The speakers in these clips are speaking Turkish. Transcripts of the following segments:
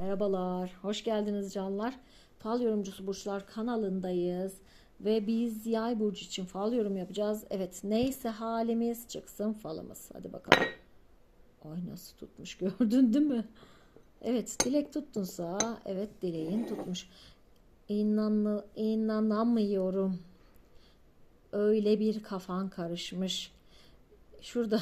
Merhabalar, hoş geldiniz canlar. Fal yorumcusu burçlar kanalındayız ve biz yay burcu için fal yorum yapacağız. Evet, neyse halimiz çıksın falımız. Hadi bakalım. Ay nasıl tutmuş gördün değil mi? Evet, dilek tuttunsa evet dileğin tutmuş. İnan, inanamıyorum. Öyle bir kafan karışmış. Şurada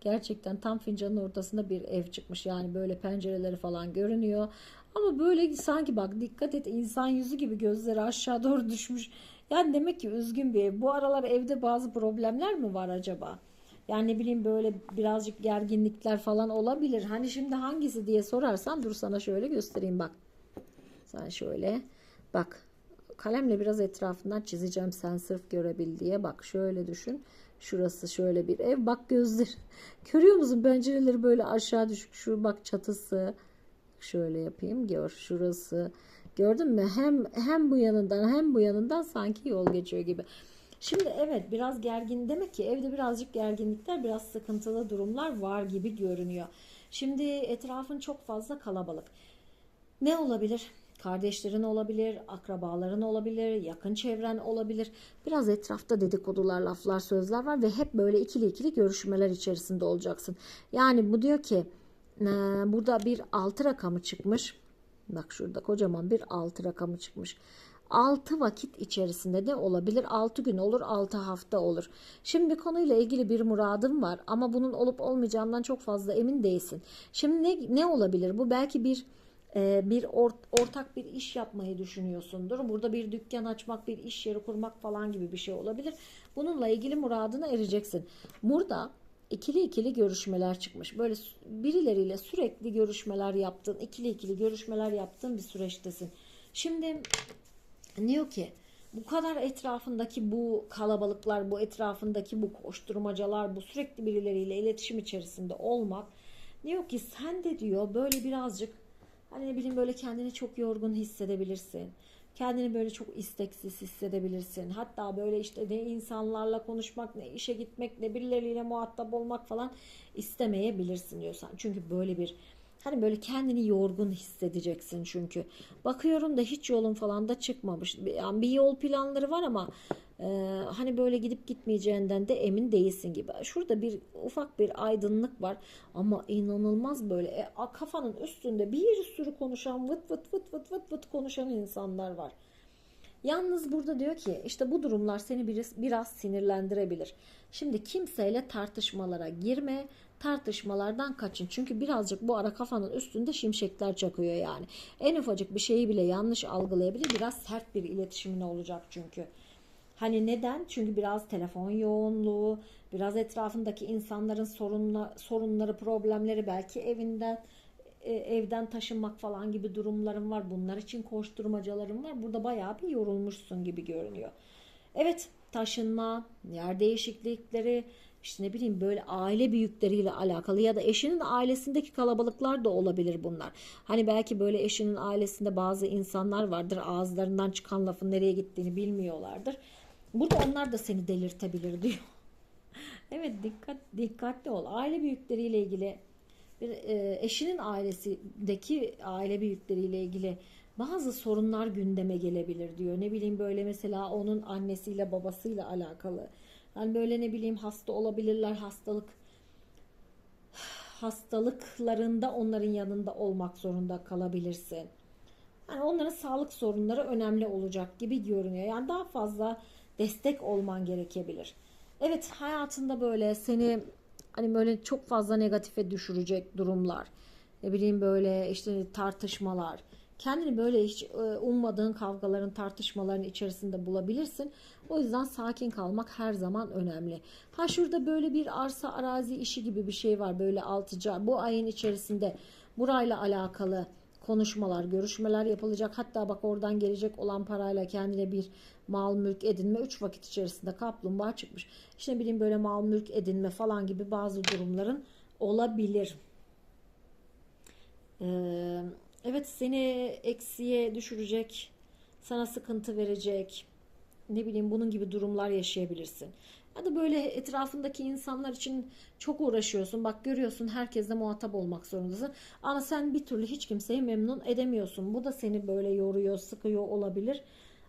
Gerçekten tam fincanın ortasında bir ev çıkmış. Yani böyle pencereleri falan görünüyor. Ama böyle sanki bak dikkat et insan yüzü gibi gözleri aşağı doğru düşmüş. Yani demek ki üzgün bir ev. Bu aralar evde bazı problemler mi var acaba? Yani ne bileyim böyle birazcık gerginlikler falan olabilir. Hani şimdi hangisi diye sorarsan dur sana şöyle göstereyim bak. Sen şöyle bak kalemle biraz etrafından çizeceğim sen sırf görebil diye. Bak şöyle düşün. Şurası şöyle bir ev. Bak gözler. Görüyor musun? Pencereleri böyle aşağı düşük. Şu bak çatısı. Şöyle yapayım. Gör. Şurası. Gördün mü? Hem hem bu yanından hem bu yanından sanki yol geçiyor gibi. Şimdi evet biraz gergin demek ki evde birazcık gerginlikler, biraz sıkıntılı durumlar var gibi görünüyor. Şimdi etrafın çok fazla kalabalık. Ne olabilir? Kardeşlerin olabilir, akrabaların olabilir, yakın çevren olabilir. Biraz etrafta dedikodular, laflar, sözler var ve hep böyle ikili ikili görüşmeler içerisinde olacaksın. Yani bu diyor ki burada bir altı rakamı çıkmış. Bak şurada kocaman bir altı rakamı çıkmış. 6 vakit içerisinde de olabilir. 6 gün olur, 6 hafta olur. Şimdi konuyla ilgili bir muradım var ama bunun olup olmayacağından çok fazla emin değilsin. Şimdi ne, ne olabilir? Bu belki bir bir ortak bir iş yapmayı düşünüyorsundur. Burada bir dükkan açmak, bir iş yeri kurmak falan gibi bir şey olabilir. Bununla ilgili muradına ereceksin. Burada ikili ikili görüşmeler çıkmış. Böyle birileriyle sürekli görüşmeler yaptın, ikili ikili görüşmeler yaptığın bir süreçtesin. Şimdi diyor ki bu kadar etrafındaki bu kalabalıklar, bu etrafındaki bu koşturmacalar, bu sürekli birileriyle iletişim içerisinde olmak diyor ki sen de diyor böyle birazcık Hani ne bileyim böyle kendini çok yorgun hissedebilirsin. Kendini böyle çok isteksiz hissedebilirsin. Hatta böyle işte ne insanlarla konuşmak, ne işe gitmek, ne birileriyle muhatap olmak falan istemeyebilirsin diyorsan. Çünkü böyle bir Hani böyle kendini yorgun hissedeceksin çünkü. Bakıyorum da hiç yolun falan da çıkmamış. Yani bir yol planları var ama e, hani böyle gidip gitmeyeceğinden de emin değilsin gibi. Şurada bir ufak bir aydınlık var ama inanılmaz böyle e, kafanın üstünde bir sürü konuşan vıt vıt vıt vıt vıt vıt konuşan insanlar var. Yalnız burada diyor ki işte bu durumlar seni biraz, biraz sinirlendirebilir. Şimdi kimseyle tartışmalara girme, tartışmalardan kaçın. Çünkü birazcık bu ara kafanın üstünde şimşekler çakıyor yani. En ufacık bir şeyi bile yanlış algılayabilir. Biraz sert bir iletişimin olacak çünkü. Hani neden? Çünkü biraz telefon yoğunluğu, biraz etrafındaki insanların sorunla, sorunları, problemleri belki evinden e, evden taşınmak falan gibi durumlarım var. Bunlar için koşturmacalarım var. Burada bayağı bir yorulmuşsun gibi görünüyor. Evet taşınma, yer değişiklikleri, işte ne bileyim böyle aile büyükleriyle alakalı ya da eşinin ailesindeki kalabalıklar da olabilir bunlar. Hani belki böyle eşinin ailesinde bazı insanlar vardır ağızlarından çıkan lafın nereye gittiğini bilmiyorlardır. Burada onlar da seni delirtebilir diyor. evet dikkat dikkatli ol. Aile büyükleriyle ilgili bir e, eşinin ailesindeki aile büyükleriyle ilgili bazı sorunlar gündeme gelebilir diyor. Ne bileyim böyle mesela onun annesiyle babasıyla alakalı. Yani böyle ne bileyim hasta olabilirler hastalık hastalıklarında onların yanında olmak zorunda kalabilirsin. Yani onların sağlık sorunları önemli olacak gibi görünüyor. Yani daha fazla destek olman gerekebilir. Evet hayatında böyle seni hani böyle çok fazla negatife düşürecek durumlar. Ne bileyim böyle işte tartışmalar. Kendini böyle hiç e, ummadığın kavgaların, tartışmaların içerisinde bulabilirsin. O yüzden sakin kalmak her zaman önemli. Ha şurada böyle bir arsa arazi işi gibi bir şey var. Böyle altıca bu ayın içerisinde burayla alakalı konuşmalar, görüşmeler yapılacak. Hatta bak oradan gelecek olan parayla kendine bir mal mülk edinme 3 vakit içerisinde kaplumbağa çıkmış. İşte bileyim böyle mal mülk edinme falan gibi bazı durumların olabilir. Ee, evet seni eksiye düşürecek, sana sıkıntı verecek, ne bileyim bunun gibi durumlar yaşayabilirsin. Ya da böyle etrafındaki insanlar için çok uğraşıyorsun. Bak görüyorsun herkesle muhatap olmak zorundasın. Ama sen bir türlü hiç kimseyi memnun edemiyorsun. Bu da seni böyle yoruyor, sıkıyor olabilir.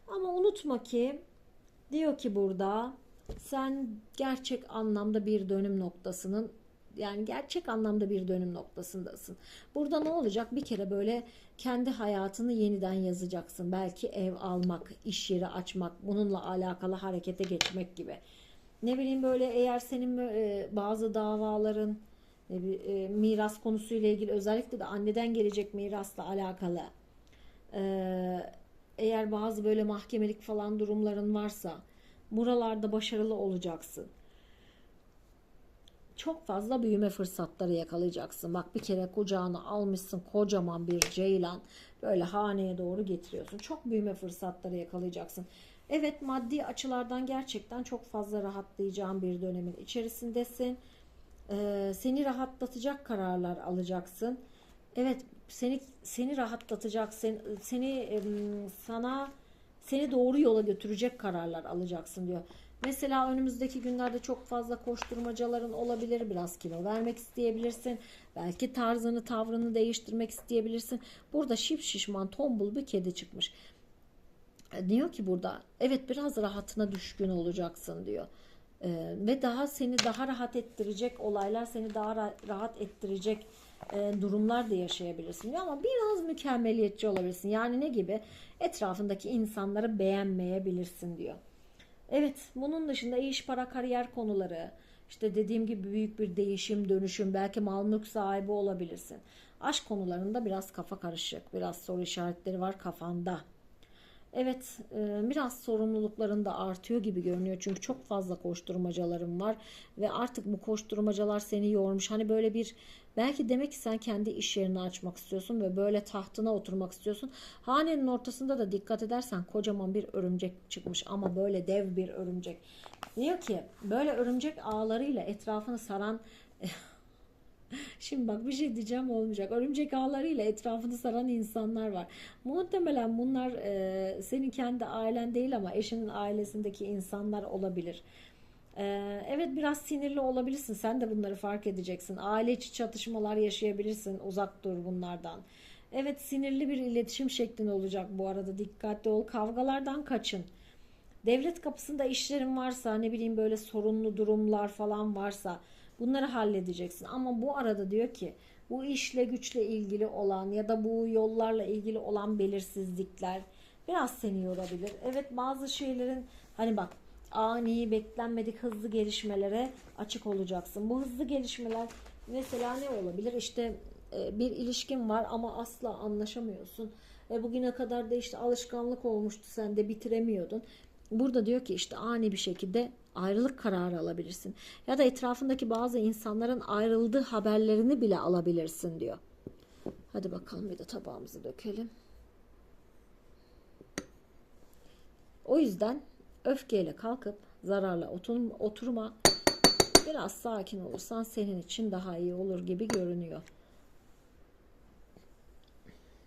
Ama unutma ki diyor ki burada sen gerçek anlamda bir dönüm noktasının yani gerçek anlamda bir dönüm noktasındasın. Burada ne olacak? Bir kere böyle kendi hayatını yeniden yazacaksın. Belki ev almak, iş yeri açmak, bununla alakalı harekete geçmek gibi. Ne bileyim böyle eğer senin e, bazı davaların bi- e, miras konusuyla ilgili özellikle de anneden gelecek mirasla alakalı e, eğer bazı böyle mahkemelik falan durumların varsa buralarda başarılı olacaksın çok fazla büyüme fırsatları yakalayacaksın. Bak bir kere kucağına almışsın kocaman bir ceylan böyle haneye doğru getiriyorsun. Çok büyüme fırsatları yakalayacaksın. Evet maddi açılardan gerçekten çok fazla rahatlayacağın bir dönemin içerisindesin. Ee, seni rahatlatacak kararlar alacaksın. Evet seni seni rahatlatacak seni, seni sana seni doğru yola götürecek kararlar alacaksın diyor. Mesela önümüzdeki günlerde çok fazla koşturmacaların olabilir. Biraz kilo vermek isteyebilirsin. Belki tarzını, tavrını değiştirmek isteyebilirsin. Burada şip şişman tombul bir kedi çıkmış. E, Diyor ki burada evet biraz rahatına düşkün olacaksın diyor. Ee, ve daha seni daha rahat ettirecek olaylar seni daha ra- rahat ettirecek e, durumlar da yaşayabilirsin diyor ama biraz mükemmeliyetçi olabilirsin. Yani ne gibi? Etrafındaki insanları beğenmeyebilirsin diyor. Evet, bunun dışında iş, para, kariyer konuları, işte dediğim gibi büyük bir değişim, dönüşüm, belki mal mülk sahibi olabilirsin. Aşk konularında biraz kafa karışık, biraz soru işaretleri var kafanda. Evet, e, biraz sorumlulukların da artıyor gibi görünüyor. Çünkü çok fazla koşturmacalarım var ve artık bu koşturmacalar seni yormuş. Hani böyle bir belki demek ki sen kendi iş yerini açmak istiyorsun ve böyle tahtına oturmak istiyorsun. Hanenin ortasında da dikkat edersen kocaman bir örümcek çıkmış ama böyle dev bir örümcek. Diyor ki böyle örümcek ağlarıyla etrafını saran Şimdi bak bir şey diyeceğim olmayacak. Örümcek ağlarıyla etrafını saran insanlar var. Muhtemelen bunlar e, senin kendi ailen değil ama eşinin ailesindeki insanlar olabilir. E, evet biraz sinirli olabilirsin. Sen de bunları fark edeceksin. Aile içi çatışmalar yaşayabilirsin. Uzak dur bunlardan. Evet sinirli bir iletişim şeklin olacak bu arada. Dikkatli ol. Kavgalardan kaçın. Devlet kapısında işlerin varsa ne bileyim böyle sorunlu durumlar falan varsa bunları halledeceksin. Ama bu arada diyor ki bu işle güçle ilgili olan ya da bu yollarla ilgili olan belirsizlikler biraz seni yorabilir. Evet bazı şeylerin hani bak ani beklenmedik hızlı gelişmelere açık olacaksın. Bu hızlı gelişmeler mesela ne olabilir? İşte e, bir ilişkin var ama asla anlaşamıyorsun. E, bugüne kadar da işte alışkanlık olmuştu sen de bitiremiyordun. Burada diyor ki işte ani bir şekilde ayrılık kararı alabilirsin. Ya da etrafındaki bazı insanların ayrıldığı haberlerini bile alabilirsin diyor. Hadi bakalım bir de tabağımızı dökelim. O yüzden öfkeyle kalkıp zararla oturma. Biraz sakin olursan senin için daha iyi olur gibi görünüyor.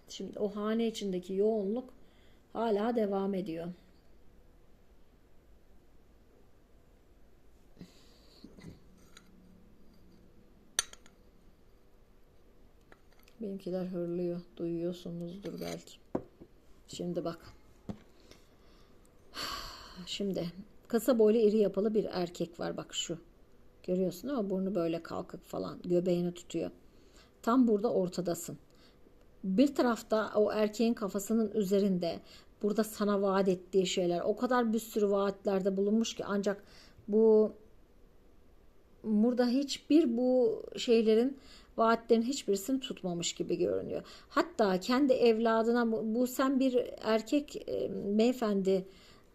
Şimdi o hane içindeki yoğunluk hala devam ediyor. Benimkiler hırlıyor. Duyuyorsunuzdur belki. Şimdi bak. Şimdi kısa boylu iri yapılı bir erkek var bak şu. Görüyorsun ama burnu böyle kalkık falan. Göbeğini tutuyor. Tam burada ortadasın. Bir tarafta o erkeğin kafasının üzerinde burada sana vaat ettiği şeyler o kadar bir sürü vaatlerde bulunmuş ki ancak bu burada hiçbir bu şeylerin vaatlerin hiçbirisini tutmamış gibi görünüyor. Hatta kendi evladına bu, sen bir erkek e, beyefendi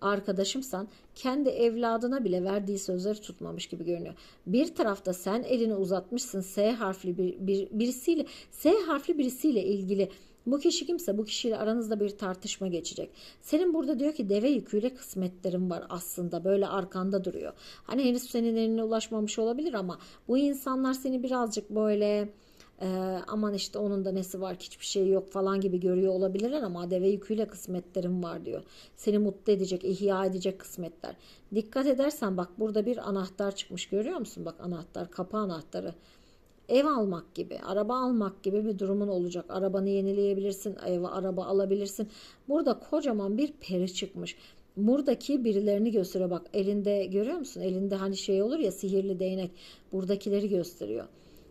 arkadaşımsan kendi evladına bile verdiği sözleri tutmamış gibi görünüyor. Bir tarafta sen elini uzatmışsın S harfli bir, bir birisiyle S harfli birisiyle ilgili bu kişi kimse bu kişiyle aranızda bir tartışma geçecek. Senin burada diyor ki deve yüküyle kısmetlerin var aslında böyle arkanda duruyor. Hani henüz senin eline ulaşmamış olabilir ama bu insanlar seni birazcık böyle Ee, aman işte onun da nesi var hiçbir şey yok falan gibi görüyor olabilirler ama deve yüküyle kısmetlerim var diyor. Seni mutlu edecek, ihya edecek kısmetler. Dikkat edersen bak burada bir anahtar çıkmış görüyor musun? Bak anahtar, kapı anahtarı. Ev almak gibi, araba almak gibi bir durumun olacak. Arabanı yenileyebilirsin, ev, araba alabilirsin. Burada kocaman bir peri çıkmış. Buradaki birilerini gösteriyor. Bak elinde görüyor musun? Elinde hani şey olur ya sihirli değnek. Buradakileri gösteriyor.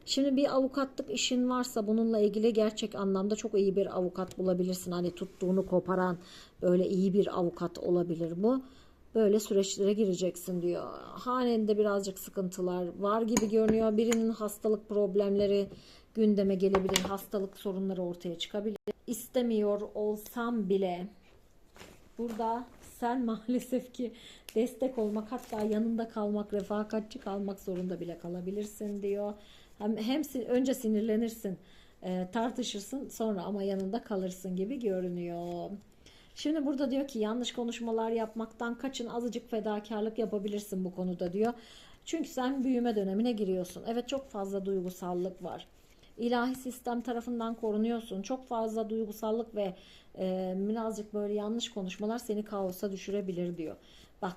Şimdi bir avukatlık işin varsa bununla ilgili gerçek anlamda çok iyi bir avukat bulabilirsin. Hani tuttuğunu koparan böyle iyi bir avukat olabilir bu. Böyle süreçlere gireceksin diyor. Hanende birazcık sıkıntılar var gibi görünüyor. Birinin hastalık problemleri gündeme gelebilir. Hastalık sorunları ortaya çıkabilir. İstemiyor olsam bile burada sen maalesef ki destek olmak hatta yanında kalmak, refakatçi kalmak zorunda bile kalabilirsin diyor. Hem, hem önce sinirlenirsin, e, tartışırsın sonra ama yanında kalırsın gibi görünüyor. Şimdi burada diyor ki yanlış konuşmalar yapmaktan kaçın azıcık fedakarlık yapabilirsin bu konuda diyor. Çünkü sen büyüme dönemine giriyorsun. Evet çok fazla duygusallık var. İlahi sistem tarafından korunuyorsun. Çok fazla duygusallık ve e, birazcık böyle yanlış konuşmalar seni kaosa düşürebilir diyor. Bak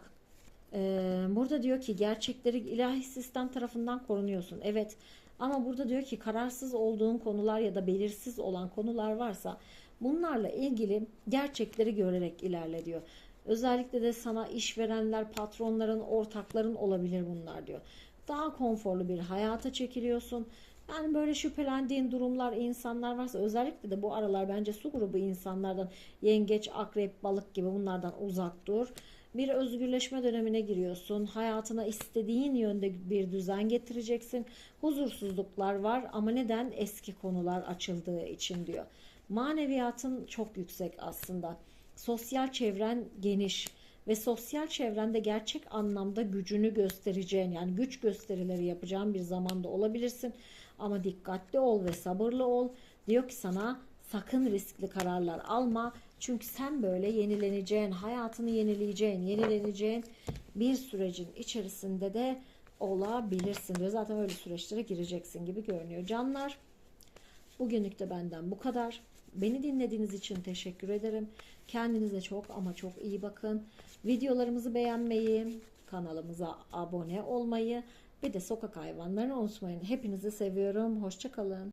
ee, burada diyor ki gerçekleri ilahi sistem tarafından korunuyorsun. Evet ama burada diyor ki kararsız olduğun konular ya da belirsiz olan konular varsa bunlarla ilgili gerçekleri görerek ilerle diyor. Özellikle de sana işverenler, patronların, ortakların olabilir bunlar diyor. Daha konforlu bir hayata çekiliyorsun. Yani böyle şüphelendiğin durumlar, insanlar varsa özellikle de bu aralar bence su grubu insanlardan yengeç, akrep, balık gibi bunlardan uzak dur. Bir özgürleşme dönemine giriyorsun. Hayatına istediğin yönde bir düzen getireceksin. Huzursuzluklar var ama neden? Eski konular açıldığı için diyor. Maneviyatın çok yüksek aslında. Sosyal çevren geniş ve sosyal çevrende gerçek anlamda gücünü göstereceğin yani güç gösterileri yapacağın bir zamanda olabilirsin. Ama dikkatli ol ve sabırlı ol. Diyor ki sana sakın riskli kararlar alma. Çünkü sen böyle yenileneceğin, hayatını yenileyeceğin, yenileneceğin bir sürecin içerisinde de olabilirsin diyor. Zaten öyle süreçlere gireceksin gibi görünüyor. Canlar bugünlük de benden bu kadar. Beni dinlediğiniz için teşekkür ederim. Kendinize çok ama çok iyi bakın. Videolarımızı beğenmeyi, kanalımıza abone olmayı ve de sokak hayvanlarını unutmayın. Hepinizi seviyorum. Hoşçakalın.